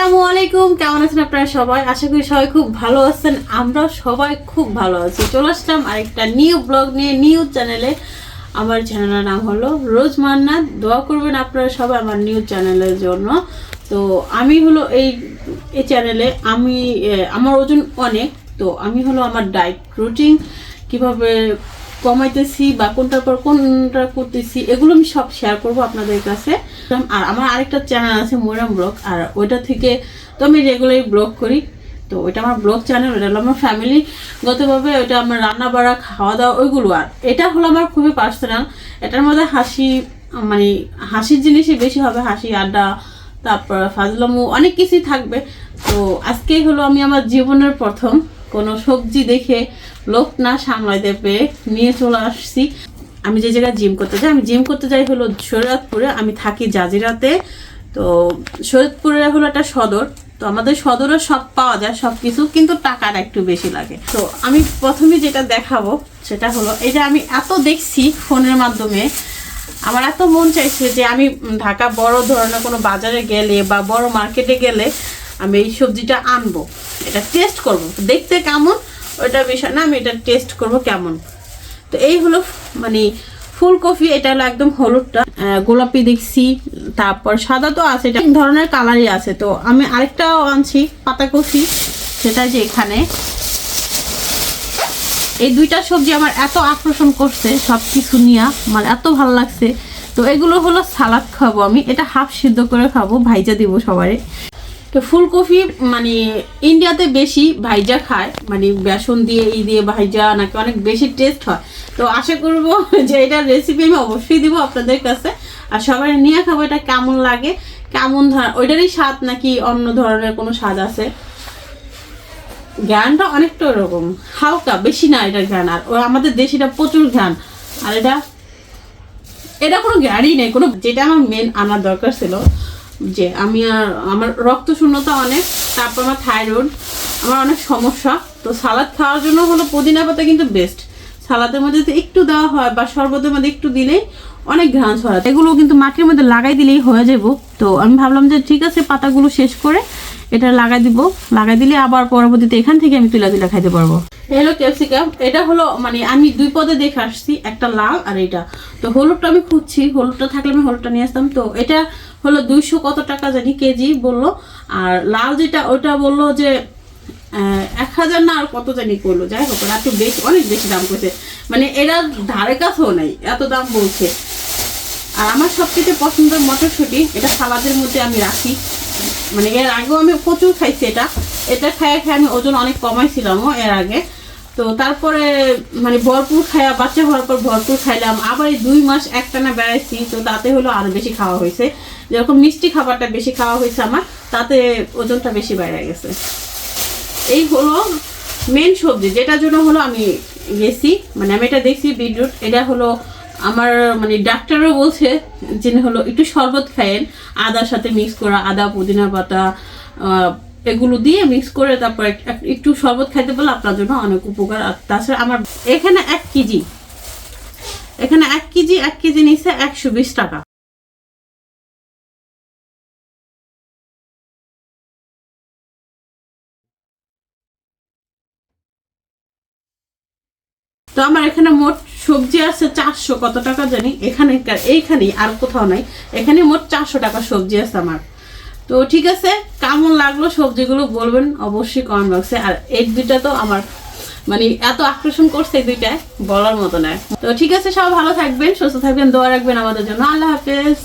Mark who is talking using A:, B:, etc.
A: আসসালামু আলাইকুম। কেমন আছেন আপনারা সবাই? আশা করি সবাই খুব ভালো আছেন। আমরা সবাই খুব ভালো আছি। চলে আসলাম আরেকটা নিউ ব্লগ নিয়ে নিউ চ্যানেলে আমার চ্যানেলের নাম হলো রোজ মান্না দোয়া করবেন আপনারা সবাই আমার নিউ চ্যানেলের জন্য। তো আমি হলো এই এই চ্যানেলে আমি আমার ওজন অনেক। তো আমি হলো আমার ডায়েট রুটিন কীভাবে কমাইতেছি বা কোনটার পর কোনটা করতেছি, এগুলো আমি সব শেয়ার করব আপনাদের কাছে। আর আমার আরেকটা চ্যানেল আছে মৈরাম ব্লগ আর ওইটা থেকে তো আমি রেগুলারই ব্লগ করি। তো ওইটা আমার ব্লগ চ্যানেল ওটা হলো আমার ফ্যামিলিগতভাবে ওইটা আমার রান্না বাড়া, খাওয়া দাওয়া, ওইগুলো। আর এটা হলো আমার খুবই পার্সোনাল এটার মধ্যে হাসি মানে হাসির জিনিসই বেশি হবে, হাসি, আড্ডা, তারপর ফাজলামু, অনেক কিছুই থাকবে। তো আজকেই হলো আমি আমার জীবনের প্রথম। কোনো সবজি দেখে লোক না সামলাইতে পেরে নিয়ে চলে আসছি। আমি যে জায়গায় জিম করতে যাই, আমি জিম করতে যাই হলো শরীয়তপুরে, আমি থাকি জাজিরাতে। তো শরীয়তপুরে হলো একটা সদর, তো আমাদের সদরে সব পাওয়া যায়, সব কিছু, কিন্তু টাকাটা একটু বেশি লাগে। তো আমি প্রথমে যেটা দেখাবো, সেটা হলো এটা আমি এত দেখছি ফোনের মাধ্যমে, আমার এত মন চাইছে যে আমি ঢাকা বড় ধরনের কোনো বাজারে গেলে বা বড় মার্কেটে গেলে আমি এই সবজিটা আনব। এটা টেস্ট করব। দেখতে কেমন, ওইটা বিষয় না, আমি এটা টেস্ট করব কেমন। তো এই হলো মানে ফুলকপি, এটা হলো একদম হলুদটা। গোলাপি দেখছি, তারপর সাদা তো আছে, এটা ধরনের কালারই আছে। তো আমি আরেকটাও আনছি, পাতাকপি, সেটা যে এখানে। এই দুইটা সবজি আমার এত আকর্ষণ করছে সব কিছু নিয়ে। আমার এত ভালো লাগছে। তো এগুলো হলো সালাদ খাব আমি, এটা হাফ সিদ্ধ করে খাব, ভাইজা দিব সবারই তো ফুলকপি মানে ইন্ডিয়াতে বেশি ভাইজা খায় মানে বেসন দিয়ে, ই দিয়ে ভাইজা, নাকি অনেক বেশি টেস্ট হয়। তো আশা করব যে এটার রেসিপি আমি অবশ্যই দিব আপনাদের কাছে। আর সবাই নিয়ে খাব, এটা কেমন লাগে? কেমন ধর, ওইটারই স্বাদ নাকি অন্য ধরনের কোনো স্বাদ আছে? জ্ঞানটা অনেকটা ওরকম, হালকা, বেশি না এটার জ্ঞান আর ও আমাদের দেশিটা প্রচুর জ্ঞান আর এটা এটা কোনো জ্ঞানই নেই, কোনো যেটা আমার মেন আনার দরকার ছিল। যে আমি আর আমার রক্ত শূন্যতা অনেক, তারপর আমার থাইরয়েড, আমার অনেক সমস্যা। তো সালাদ খাওয়ার জন্য হলো পুদিনা পাতা কিন্তু বেস্ট সালাদের মধ্যে একটু দেওয়া হয় বা শরবতের মধ্যে একটু দিলেই অনেক ঘ্রাণ ছড়ায়। এগুলো কিন্তু মাটির মধ্যে লাগাই দিলেই হয়ে যাব তো আমি ভাবলাম যে ঠিক আছে, পাতাগুলো শেষ করে এটা লাগাই দিব। লাগাই দিলে আবার পরবর্তীতে এখান থেকে আমি তুলা তুলা খাইতে পারব। হলো ক্যাপসিকাম। এটা হলো মানে আমি দুই পদে দেখে আসছি, একটা লাল আর এটা তো হলুদটা আমি খুঁজছি, হলুদটা থাকলে আমি হলুদটা নিয়ে আসতাম। তো এটা হলো দুইশো কত টাকা জানি কেজি বলল। আর লাল যেটা, ওটা বলল যে এক হাজার না আর কত জানি করল। যাই হোক, ওরা একটু বেশি, অনেক বেশি দাম করছে। মানে এরা ধারে কাছেও নেই, এত দাম বলছে। আর আমার সবথেকে পছন্দের মটরশুঁটি, এটা সালাদের মধ্যে আমি রাখি। মানে এর আগেও আমি প্রচুর খাইছি এটা। এটা খাইয়ে খাই আমি ওজন অনেক কমাইছিলামও এর আগে। তো তারপরে মানে ভরপুর খাইয়া বাচ্চা হওয়ার পর ভরপুর খাইলাম। আবার দুই মাস একটানা বেড়াইছি, তো তাতে হলো আরও বেশি খাওয়া হয়েছে। যেরকম মিষ্টি খাবারটা বেশি খাওয়া হয়েছে আমার, তাতে ওজনটা বেশি বেড়ে গেছে। এই হলো মেন সবজি, যেটার জন্য হলো আমি গেছি মানে আমি এটা দেখছি বিটরুট এটা হলো আমার মানে ডাক্তারও বলছে যে হলো একটু শরবত খায়েন, আদার সাথে মিক্স করা, আদা, পুদিনা পাতা এগুলো দিয়ে মিক্স করে তারপর এক- এক- একটু শরবত খাইতে পারলে আপনার জন্য অনেক উপকার। আর তাছাড়া আমার এখানে এক কেজি, এখানে এক কেজি এক কেজি নিচ্ছে একশো বিশ টাকা। তো আমার এখানে মোট সবজি আছে চারশো কত টাকা জানি? এখানে এইখানেই, আর কোথাও নাই। এখানে মোট চারশো টাকা সবজি আছে আমার। তো ঠিক আছে কেমন লাগল সবজিগুলো বলবেন অবশ্যই কমেন্ট বক্সে আর এই দুইটা তো আমার মানে এত আকর্ষণ করছে এই দুইটায়, বলার মতো নয়। তো ঠিক আছে সব ভালো থাকবেন, সুস্থ থাকবেন, দোয়া রাখবেন আমাদের জন্য। আল্লাহ হাফেজ।